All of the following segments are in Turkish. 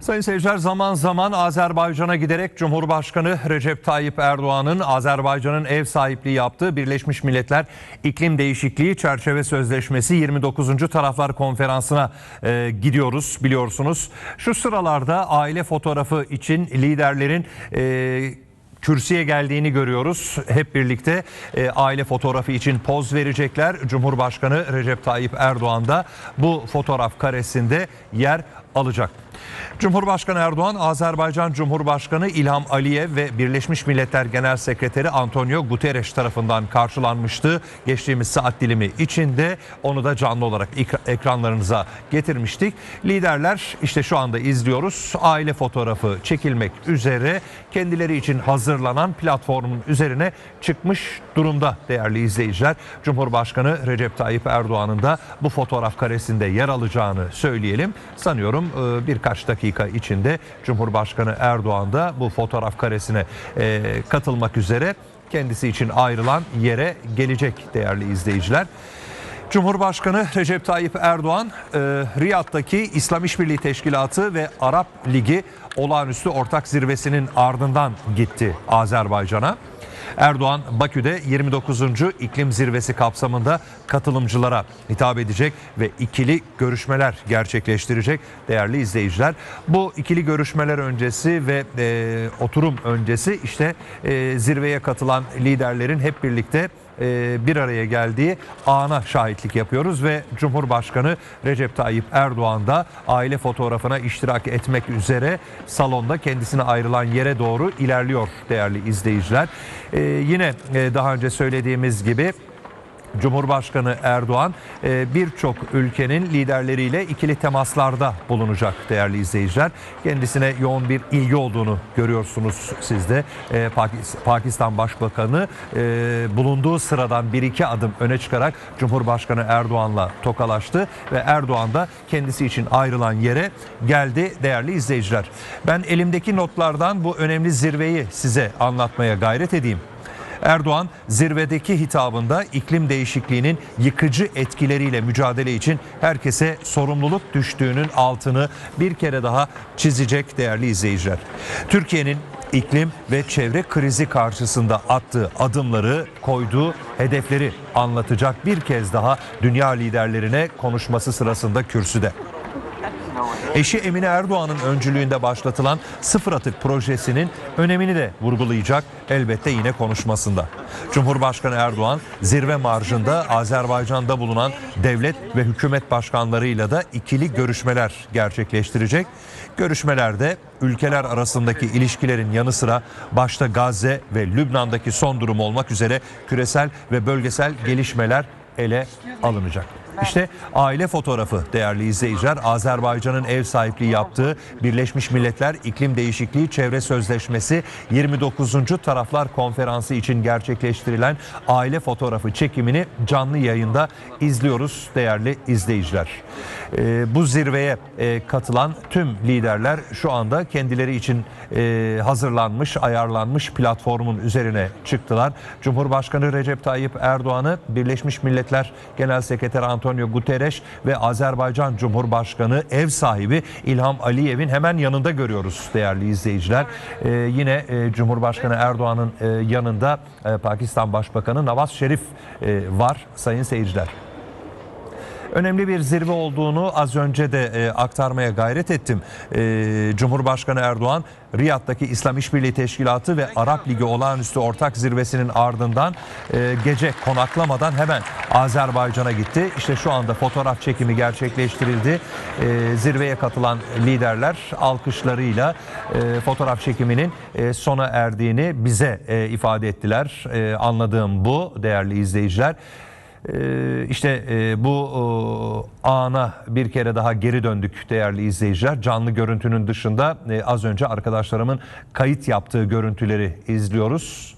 Sayın seyirciler zaman zaman Azerbaycan'a giderek Cumhurbaşkanı Recep Tayyip Erdoğan'ın Azerbaycan'ın ev sahipliği yaptığı Birleşmiş Milletler İklim Değişikliği Çerçeve Sözleşmesi 29. Taraflar Konferansı'na e, gidiyoruz biliyorsunuz. Şu sıralarda aile fotoğrafı için liderlerin e, kürsüye geldiğini görüyoruz. Hep birlikte e, aile fotoğrafı için poz verecekler. Cumhurbaşkanı Recep Tayyip Erdoğan da bu fotoğraf karesinde yer alacak. Cumhurbaşkanı Erdoğan, Azerbaycan Cumhurbaşkanı İlham Aliyev ve Birleşmiş Milletler Genel Sekreteri Antonio Guterres tarafından karşılanmıştı. Geçtiğimiz saat dilimi içinde onu da canlı olarak ek- ekranlarınıza getirmiştik. Liderler işte şu anda izliyoruz. Aile fotoğrafı çekilmek üzere kendileri için hazırlanan platformun üzerine çıkmış durumda değerli izleyiciler. Cumhurbaşkanı Recep Tayyip Erdoğan'ın da bu fotoğraf karesinde yer alacağını söyleyelim. Sanıyorum e, birkaç dakika içinde Cumhurbaşkanı Erdoğan da bu fotoğraf karesine e, katılmak üzere kendisi için ayrılan yere gelecek değerli izleyiciler. Cumhurbaşkanı Recep Tayyip Erdoğan e, Riyad'daki İslam İşbirliği Teşkilatı ve Arap Ligi olağanüstü ortak zirvesinin ardından gitti Azerbaycan'a. Erdoğan Bakü'de 29. iklim zirvesi kapsamında katılımcılara hitap edecek ve ikili görüşmeler gerçekleştirecek değerli izleyiciler. Bu ikili görüşmeler öncesi ve e, oturum öncesi işte e, zirveye katılan liderlerin hep birlikte bir araya geldiği ana şahitlik yapıyoruz ve Cumhurbaşkanı Recep Tayyip Erdoğan da aile fotoğrafına iştirak etmek üzere salonda kendisine ayrılan yere doğru ilerliyor değerli izleyiciler. E, yine e, daha önce söylediğimiz gibi Cumhurbaşkanı Erdoğan e, birçok ülkenin liderleriyle ikili temaslarda bulunacak değerli izleyiciler. Kendisine yoğun bir ilgi olduğunu görüyorsunuz siz de. E, Pakis- Pakistan Başbakanı e, bulunduğu sıradan bir iki adım öne çıkarak Cumhurbaşkanı Erdoğan'la tokalaştı ve Erdoğan da kendisi için ayrılan yere geldi değerli izleyiciler. Ben elimdeki notlardan bu önemli zirveyi size anlatmaya gayret edeyim. Erdoğan zirvedeki hitabında iklim değişikliğinin yıkıcı etkileriyle mücadele için herkese sorumluluk düştüğünün altını bir kere daha çizecek değerli izleyiciler. Türkiye'nin iklim ve çevre krizi karşısında attığı adımları, koyduğu hedefleri anlatacak bir kez daha dünya liderlerine konuşması sırasında kürsüde. Eşi Emine Erdoğan'ın öncülüğünde başlatılan sıfır atık projesinin önemini de vurgulayacak elbette yine konuşmasında. Cumhurbaşkanı Erdoğan zirve marjında Azerbaycan'da bulunan devlet ve hükümet başkanlarıyla da ikili görüşmeler gerçekleştirecek. Görüşmelerde ülkeler arasındaki ilişkilerin yanı sıra başta Gazze ve Lübnan'daki son durum olmak üzere küresel ve bölgesel gelişmeler ele alınacak. İşte aile fotoğrafı değerli izleyiciler Azerbaycan'ın ev sahipliği yaptığı Birleşmiş Milletler İklim Değişikliği Çevre Sözleşmesi 29. Taraflar Konferansı için gerçekleştirilen aile fotoğrafı çekimini canlı yayında izliyoruz değerli izleyiciler. Ee, bu zirveye e, katılan tüm liderler şu anda kendileri için e, hazırlanmış, ayarlanmış platformun üzerine çıktılar. Cumhurbaşkanı Recep Tayyip Erdoğan'ı Birleşmiş Milletler Genel Sekreteri Antonio Guterres ve Azerbaycan Cumhurbaşkanı ev sahibi İlham Aliyev'in hemen yanında görüyoruz değerli izleyiciler. Ee, yine e, Cumhurbaşkanı Erdoğan'ın e, yanında e, Pakistan Başbakanı Nawaz Şerif e, var sayın seyirciler. Önemli bir zirve olduğunu az önce de e, aktarmaya gayret ettim. E, Cumhurbaşkanı Erdoğan Riyad'daki İslam İşbirliği Teşkilatı ve Arap Ligi olağanüstü ortak zirvesinin ardından e, gece konaklamadan hemen Azerbaycan'a gitti. İşte şu anda fotoğraf çekimi gerçekleştirildi. Zirveye katılan liderler alkışlarıyla fotoğraf çekiminin sona erdiğini bize ifade ettiler. Anladığım bu değerli izleyiciler. Ee, işte e, bu ana bir kere daha geri döndük değerli izleyiciler. Canlı görüntünün dışında e, az önce arkadaşlarımın kayıt yaptığı görüntüleri izliyoruz.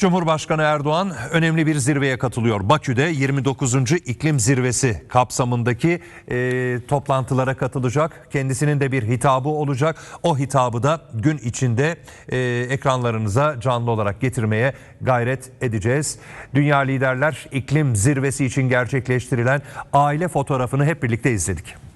Cumhurbaşkanı Erdoğan önemli bir zirveye katılıyor. Bakü'de 29. iklim zirvesi kapsamındaki e, toplantılara katılacak. Kendisinin de bir hitabı olacak. O hitabı da gün içinde e, ekranlarınıza canlı olarak getirmeye gayret edeceğiz. Dünya liderler iklim zirvesi için gerçekleştirilen aile fotoğrafını hep birlikte izledik.